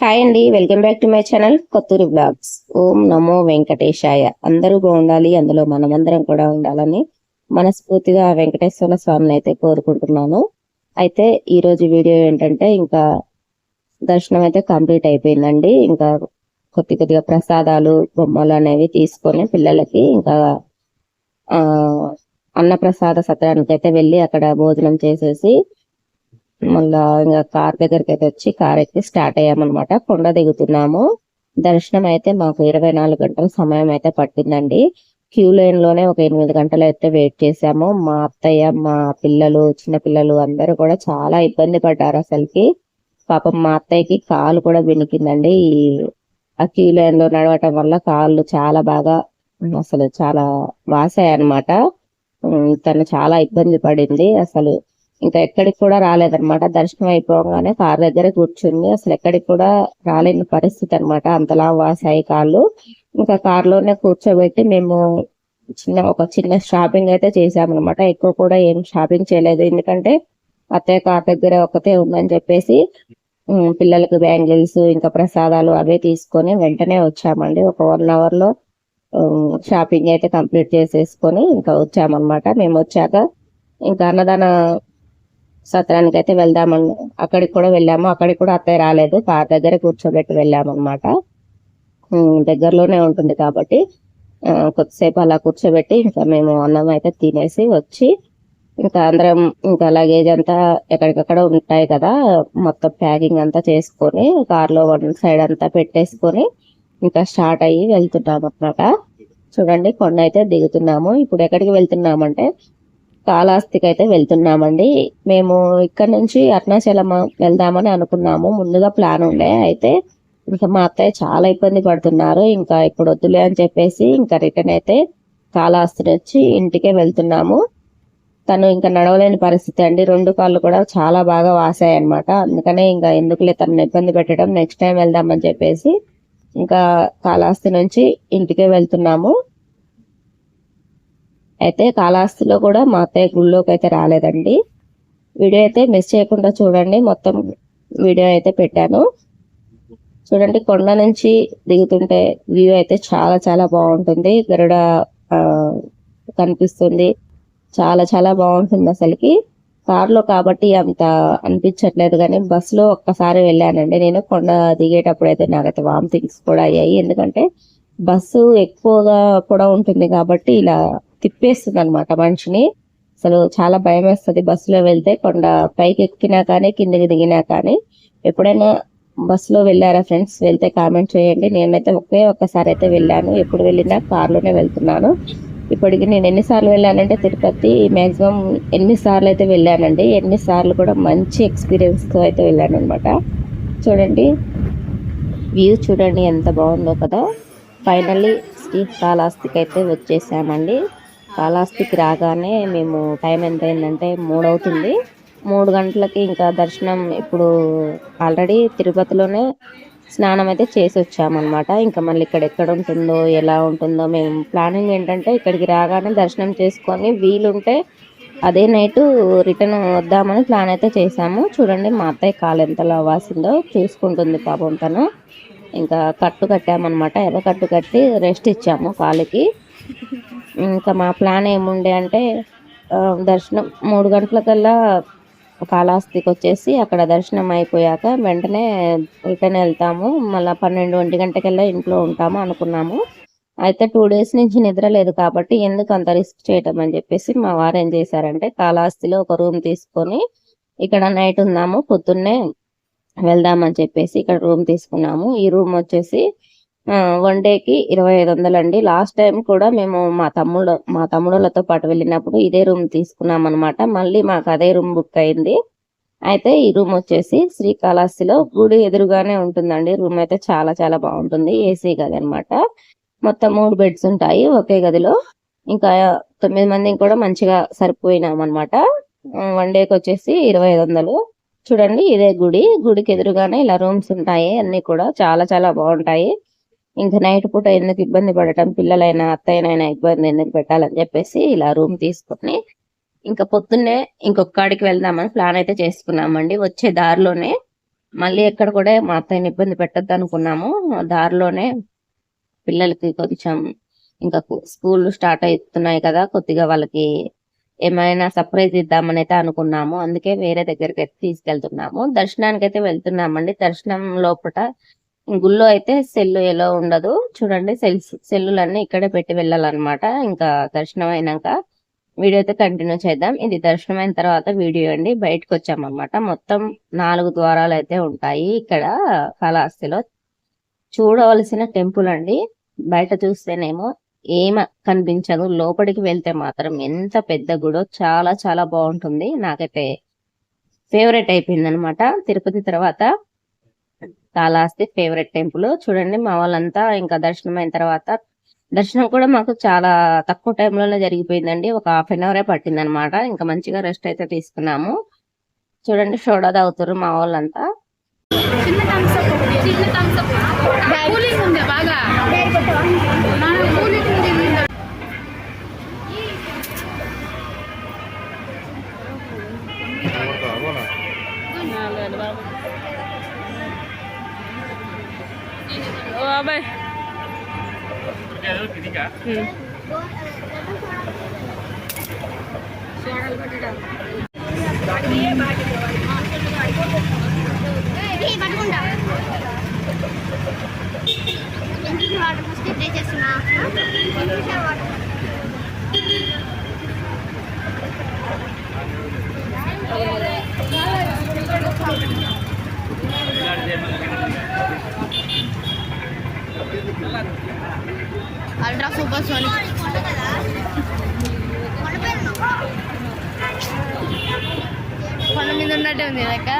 Hi అండి welcome back to my channel Kotturu vlogs. Om నమో వెంకటేశాయ. అందరూ బాగుండాలి అందులో మనమందరం కూడా ఉండాలని మనస్ఫూర్తిగా వెంకటేశ్వర స్వామిని అయితే కోరుకుంటున్నాను. అయితే ఈ రోజు వీడియో ఏంటంటే ఇంకా దర్శనం అయితే కంప్లీట్ అయిపోయిందండి. ఇంకా కొద్ది కొద్దిగా ప్రసాదాలు బొమ్మలు అనేవి తీసుకొని పిల్లలకి ఇంకా ఆ అన్నప్రసాద సత్రానికి అయితే వెళ్ళి అక్కడ భోజనం చేసేసి మళ్ళా ఇంకా కార్ దగ్గరికి అయితే వచ్చి కార్ ఎక్కి స్టార్ట్ అయ్యామన్నమాట. కొండ దిగుతున్నాము. దర్శనం అయితే మాకు ఇరవై నాలుగు గంటల సమయం అయితే పట్టిందండి. క్యూ లైన్లోనే ఒక ఎనిమిది గంటలు అయితే వెయిట్ చేసాము మా అత్తయ్య మా పిల్లలు చిన్న పిల్లలు అందరూ కూడా చాలా ఇబ్బంది పడ్డారు అసలుకి. పాపం మా అత్తయ్యకి కాలు కూడా వినికిందండి. ఈ ఆ క్యూ లైన్లో నడవటం వల్ల కాళ్ళు చాలా బాగా అసలు చాలా వాసాయి అనమాట తను చాలా ఇబ్బంది పడింది. అసలు ఇంకా ఎక్కడికి కూడా రాలేదన్నమాట. దర్శనం అయిపోగానే కార్ దగ్గర కూర్చుంది అసలు ఎక్కడికి కూడా రాలేని పరిస్థితి అనమాట అంతలా వాసాయి కాళ్ళు. ఇంకా కార్లోనే కూర్చోబెట్టి మేము చిన్న ఒక చిన్న షాపింగ్ అయితే చేసామన్నమాట ఎక్కువ కూడా ఏం షాపింగ్ చేయలేదు. ఎందుకంటే అత్తయ్య కార్ దగ్గర ఒకతే ఉందని చెప్పేసి పిల్లలకు బ్యాంగిల్స్ ఇంకా ప్రసాదాలు అవే తీసుకొని వెంటనే వచ్చామండి. ఒక వన్ అవర్లో షాపింగ్ అయితే కంప్లీట్ చేసేసుకొని ఇంకా వచ్చామన్నమాట. మేము వచ్చాక ఇంకా అన్నదాన సత్రానికి అయితే వెళ్దామని అక్కడికి కూడా వెళ్ళాము. అక్కడికి కూడా అత్తయ్య రాలేదు. కార్ దగ్గర కూర్చోబెట్టి వెళ్ళాము అనమాట దగ్గరలోనే ఉంటుంది కాబట్టి కొద్దిసేపు అలా కూర్చోబెట్టి ఇంకా మేము అన్నం అయితే తినేసి వచ్చి ఇంకా అందరం ఇంకా లగేజ్ అంతా ఎక్కడికక్కడ ఉంటాయి కదా మొత్తం ప్యాకింగ్ అంతా చేసుకొని కార్లో వన్ సైడ్ అంతా పెట్టేసుకొని ఇంకా స్టార్ట్ అయ్యి వెళ్తున్నాం అన్నమాట చూడండి కొండ అయితే దిగుతున్నాము. ఇప్పుడు ఎక్కడికి వెళ్తున్నామంటే కాళహస్తికి అయితే వెళ్తున్నామండి. మేము ఇక్కడ నుంచి అరుణాచలం వెళ్దామని అనుకున్నాము. ముందుగా ప్లాన్ ఉండే. అయితే ఇంకా మా అత్తయ్య చాలా ఇబ్బంది పడుతున్నారు. ఇంకా ఇప్పుడు వద్దులే అని చెప్పేసి ఇంకా రిటర్న్ అయితే కాళహస్తి నుంచి ఇంటికే వెళ్తున్నాము. తను ఇంకా నడవలేని పరిస్థితి అండి. రెండు కాళ్ళు కూడా చాలా బాగా వాసాయి అనమాట అందుకనే ఇంకా ఎందుకులే తనను ఇబ్బంది పెట్టడం. నెక్స్ట్ టైం వెళ్దామని చెప్పేసి ఇంకా కాళహస్తి నుంచి ఇంటికే వెళ్తున్నాము. అయితే కాళహస్తిలో కూడా మా అత్తయ్య గుళ్ళోకి అయితే రాలేదండి. వీడియో అయితే మిస్ చేయకుండా చూడండి. మొత్తం వీడియో అయితే పెట్టాను. చూడండి కొండ నుంచి దిగుతుంటే వ్యూ అయితే చాలా చాలా బాగుంటుంది. గరుడ కనిపిస్తుంది. చాలా చాలా బాగుంటుంది అసలుకి. కార్లో కాబట్టి అంత అనిపించట్లేదు కానీ బస్సులో ఒక్కసారి వెళ్ళానండి. నేను కొండ దిగేటప్పుడు అయితే నాకైతే వామిటింగ్స్ కూడా అయ్యాయి. ఎందుకంటే బస్సు ఎక్కువగా కూడా ఉంటుంది కాబట్టి ఇలా తిప్పేస్తుంది అనమాట మనిషిని. అసలు చాలా భయం వేస్తుంది బస్సులో వెళ్తే కొండ పైకి ఎక్కినా కానీ కిందకి దిగినా కానీ. ఎప్పుడైనా బస్సులో వెళ్ళారా ఫ్రెండ్స్? వెళ్తే కామెంట్ చేయండి. నేనైతే ఒకే ఒక్కసారి అయితే వెళ్ళాను. ఎప్పుడు వెళ్ళినా కార్లోనే వెళ్తున్నాను. ఇప్పటికి నేను ఎన్నిసార్లు వెళ్ళానంటే తిరుపతి మ్యాక్సిమం ఎన్నిసార్లు అయితే వెళ్ళానండి ఎన్నిసార్లు కూడా మంచి ఎక్స్పీరియన్స్తో అయితే వెళ్ళాను అనమాట చూడండి. వ్యూ చూడండి ఎంత బాగుందో కదా. ఫైనల్లీ శ్రీకాళహస్తికి అయితే వచ్చేసామండి. కాళహస్తికి రాగానే మేము టైం ఎంత అయిందంటే మూడు అవుతుంది మూడు గంటలకి ఇంకా దర్శనం ఇప్పుడు ఆల్రెడీ తిరుపతిలోనే స్నానం అయితే చేసి వచ్చామన్నమాట. ఇంకా మళ్ళీ ఇక్కడ ఎక్కడ ఉంటుందో ఎలా ఉంటుందో మేము ప్లానింగ్ ఏంటంటే ఇక్కడికి రాగానే దర్శనం చేసుకొని వీలుంటే అదే నైట్ రిటర్న్ వద్దామని ప్లాన్ అయితే చేసాము చూడండి మా అత్తయ్య కాలు ఎంతలో అవ్వాల్సిందో చూసుకుంటుంది పాపం తను. ఇంకా కట్టు కట్టామన్నమాట. ఎర్ర కట్టు కట్టి రెస్ట్ ఇచ్చాము కాలుకి. ఇంకా మా ప్లాన్ ఏముండే అంటే దర్శనం మూడు గంటలకల్లా కాళహస్తికి వచ్చేసి అక్కడ దర్శనం అయిపోయాక వెంటనే రిటర్న్ వెళ్తాము. మళ్ళీ పన్నెండు ఒంటి గంటకల్లా ఇంట్లో ఉంటాము అనుకున్నాము. అయితే టూ డేస్ నుంచి నిద్ర లేదు కాబట్టి ఎందుకు అంత రిస్క్ చేయటం అని చెప్పేసి మా వారు ఏం చేశారంటే కాళహస్తిలో ఒక రూమ్ తీసుకొని ఇక్కడ నైట్ ఉందాము పొద్దున్నే వెళ్దామని చెప్పేసి ఇక్కడ రూమ్ తీసుకున్నాము. ఈ రూమ్ వచ్చేసి వన్ డేకి ఇరవై ఐదు వందలు అండి లాస్ట్ టైం కూడా మేము మా తమ్ముడు మా తమ్ముడులతో పాటు వెళ్ళినప్పుడు ఇదే రూమ్ తీసుకున్నాం అనమాట మళ్ళీ మాకు అదే రూమ్ బుక్ అయింది. అయితే ఈ రూమ్ వచ్చేసి శ్రీకాళహస్తిలో గుడి ఎదురుగానే ఉంటుందండి. రూమ్ అయితే చాలా చాలా బాగుంటుంది. ఏసీ గది అన్నమాట. మొత్తం మూడు బెడ్స్ ఉంటాయి ఒకే గదిలో. ఇంకా తొమ్మిది మందికి కూడా మంచిగా సరిపోయినాం అనమాట వన్ డేకి వచ్చేసి ఇరవై ఐదు వందలు. చూడండి ఇదే గుడి. గుడికి ఎదురుగానే ఇలా రూమ్స్ ఉంటాయి. అన్ని కూడా చాలా చాలా బాగుంటాయి. ఇంకా నైట్ పూట ఎందుకు ఇబ్బంది పడటం పిల్లలైనా అత్తయ్యనైనా ఇబ్బంది ఎందుకు పెట్టాలని చెప్పేసి ఇలా రూమ్ తీసుకొని ఇంకా పొద్దున్నే ఇంకొక కాడికి వెళ్దామని ప్లాన్ అయితే చేసుకున్నామండి. వచ్చే దారిలోనే మళ్ళీ ఎక్కడ కూడా మా అత్తయ్యని ఇబ్బంది పెట్టద్దు అనుకున్నాము. దారిలోనే పిల్లలకి కొంచెం ఇంకా స్కూల్ స్టార్ట్ అవుతున్నాయి కదా కొద్దిగా వాళ్ళకి ఏమైనా సర్ప్రైజ్ ఇద్దామని అయితే అనుకున్నాము. అందుకే వేరే దగ్గరికి అయితే తీసుకెళ్తున్నాము. దర్శనానికి అయితే వెళ్తున్నామండి. దర్శనం లోపల గుళ్ళో అయితే సెల్లు ఎలా ఉండదు. చూడండి సెల్స్ సెల్లులన్నీ ఇక్కడే పెట్టి వెళ్ళాలన్నమాట. ఇంకా దర్శనం అయినాక వీడియో అయితే కంటిన్యూ చేద్దాం. ఇది దర్శనం అయిన తర్వాత వీడియో అండి. బయటకు వచ్చామన్నమాట. మొత్తం నాలుగు ద్వారాలు అయితే ఉంటాయి ఇక్కడ కాళహస్తిలో. చూడవలసిన టెంపుల్ అండి. బయట చూస్తేనేమో ఏమ కనిపించదు. లోపలికి వెళ్తే మాత్రం ఎంత పెద్ద గుడో చాలా చాలా బాగుంటుంది. నాకైతే ఫేవరెట్ అయిపోయింది అనమాట తిరుపతి తర్వాత కాళహస్తి ఫేవరెట్ టెంపుల్. చూడండి మా వాళ్ళంతా ఇంకా దర్శనం అయిన తర్వాత దర్శనం కూడా మాకు చాలా తక్కువ టైంలోనే జరిగిపోయిందండి. ఒక హాఫ్ అన్ అవరే పట్టింది అనమాట ఇంకా మంచిగా రెస్ట్ అయితే తీసుకున్నాము. చూడండి సోడా తాగుతారు మా వాళ్ళంతా. చిన్న Hmm. అల్ట్రా సూపర్ సోనిక్ కొండ మీద ఉన్నట్టే ఉంది లెక్క.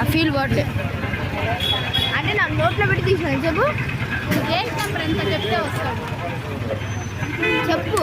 ఆ ఫీల్ బాట్లే అంటే నా నోట్లో పెట్టి తీసిన చెప్పు. గేట్ నెంబర్ ఎంత చెప్తే వస్తాడు చెప్పు.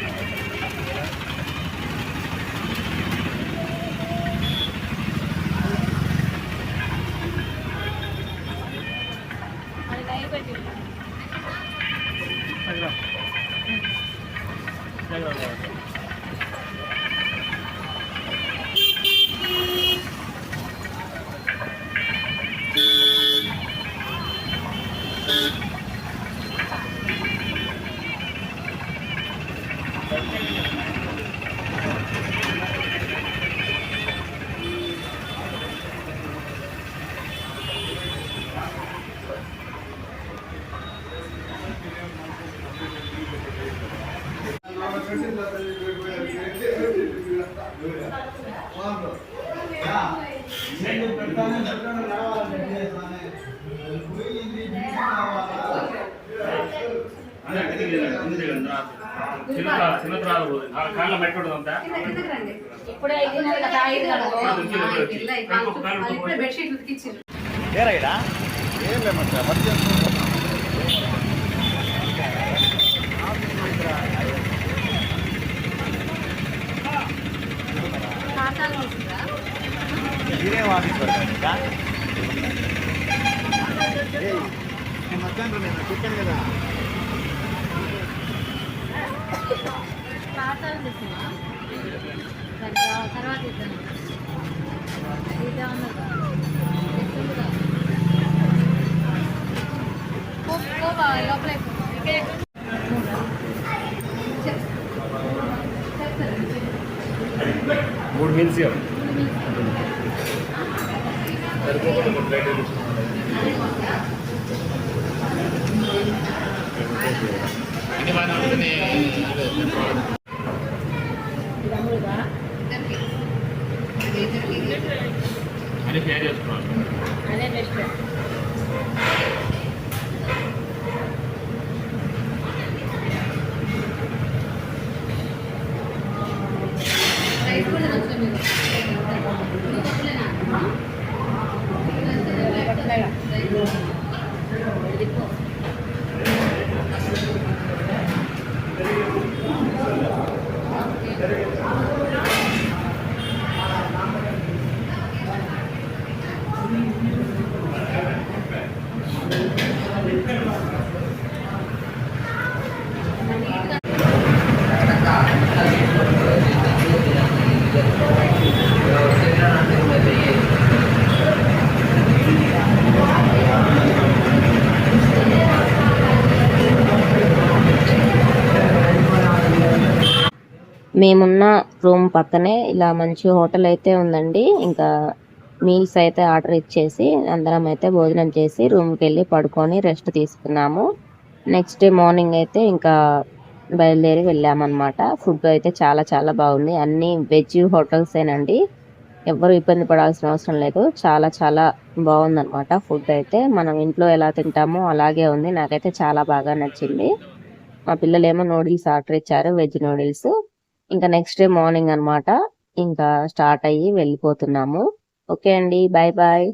దాకా వేయొచ్చు బెడ్షీట్ ఉతికిచ్చారు ఏరైడా ఏం లేమంటారా మధ్య మీరేం మధ్యాహ్నం నేను చెప్పాను కదా. తర్వాత ఇద్దాం ఇదే ఉన్నదా లోపల మూడు మీల్స్ అని మేమున్న రూమ్ పక్కనే ఇలా మంచి హోటల్ అయితే ఉందండి. ఇంకా మీల్స్ అయితే ఆర్డర్ ఇచ్చేసి అందరం అయితే భోజనం చేసి రూమ్కి వెళ్ళి పడుకొని రెస్ట్ తీసుకున్నాము. నెక్స్ట్ డే మార్నింగ్ అయితే ఇంకా బయలుదేరి వెళ్ళామన్నమాట. ఫుడ్ అయితే చాలా చాలా బాగుంది. అన్ని వెజ్ హోటల్స్ ఏనండి. ఎవరు ఇబ్బంది పడాల్సిన అవసరం లేదు. చాలా చాలా బాగుందన్నమాట ఫుడ్ అయితే. మనం ఇంట్లో ఎలా తింటామో అలాగే ఉంది. నాకైతే చాలా బాగా నచ్చింది. మా పిల్లలేమో నూడిల్స్ ఆర్డర్ ఇచ్చారు. Veg noodles. ఇంకా నెక్స్ట్ డే మార్నింగ్ అన్నమాట. ఇంకా స్టార్ట్ అయ్యి వెళ్ళిపోతున్నాము. ఓకే అండి బాయ్ బాయ్